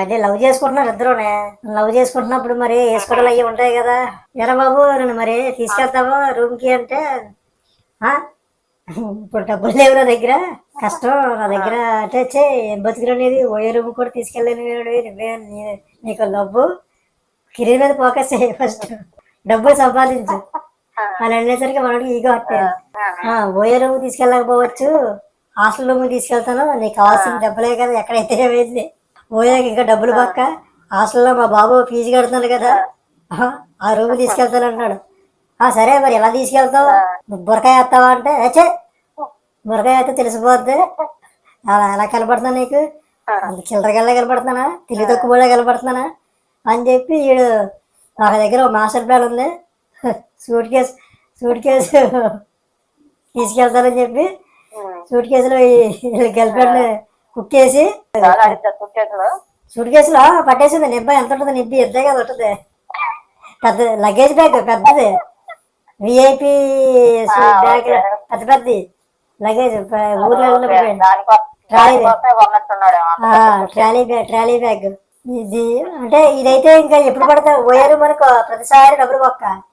అదే లవ్ చేసుకుంటున్నారు ఇద్దరునే. లవ్ చేసుకుంటున్నప్పుడు మరి వేసుకోవడాలు అవి ఉంటాయి కదా. ఎరా బాబు నన్ను మరి తీసుకెళ్తావా రూమ్కి అంటే "ఆ? ఇప్పుడు డబ్బులు లేవు నా దగ్గర. కష్టం నా దగ్గర. అంటే చే ఏం బతుకులు అనేది ఓయే రూమ్ కూడా తీసుకెళ్ళలేను నువ్వే నీకు లవ్వు కెరీర్ మీద ఫోకస్ చేయ ఫస్ట్. డబ్బులు సంపాదించు. అని అనేసరికి మనకి ఈగో హట్టే ఓయే రూమ్ తీసుకెళ్ళకపోవచ్చు. హాస్టల్ రూమ్ తీసుకెళ్తాను. నీకు కావాల్సిన డబ్బులే కదా ఎక్కడైతే వెళ్ళి ఓయాకి ఇంకా డబ్బులు పక్క? హాస్టల్లో మా బాబు ఫీజు కడుతున్నాడు కదా. ఆ, రూమ్ తీసుకెళ్తాను అంటున్నాడు ఆ సరే మరి ఎలా తీసుకెళ్తావు? బురకాయ వేస్తావా అంటే చే బురకాయ అయితే తెలిసిపోద్ది. అలా ఎలా కనపడుతున్నా నీకు? అంత చిల్లరగల్లా కనపడుతున్నానా తెలివి తక్కువ కనపడుతున్నానా అని చెప్పి వీడు నాకు దగ్గర ఒక మాస్టర్ ప్లాన్ ఉంది. సూట్ కేసు సూట్ కేసు తీసుకెళ్తానని చెప్పి సూట్ కేసులో గర్ల్ ఫ్రెండ్ కుక్కేసి సూట్ కేసులో పట్టేసింది నిబ్బ ఎంత ఉంటుంది నిబ్బి ఇద్దే కదా ఉంటుంది. పెద్ద లగేజ్ బ్యాగ్ పెద్దది. విఐపి బ్యాగ్ పెద్ద పెద్దది. లగేజ్ ఊర్లో trolley bag trolley bag trolley bag ఇది అంటే ఇదైతే ఇంకా ఎప్పుడు పడతా పోయారు మనకు ప్రతిసారి డబ్బులు పక్క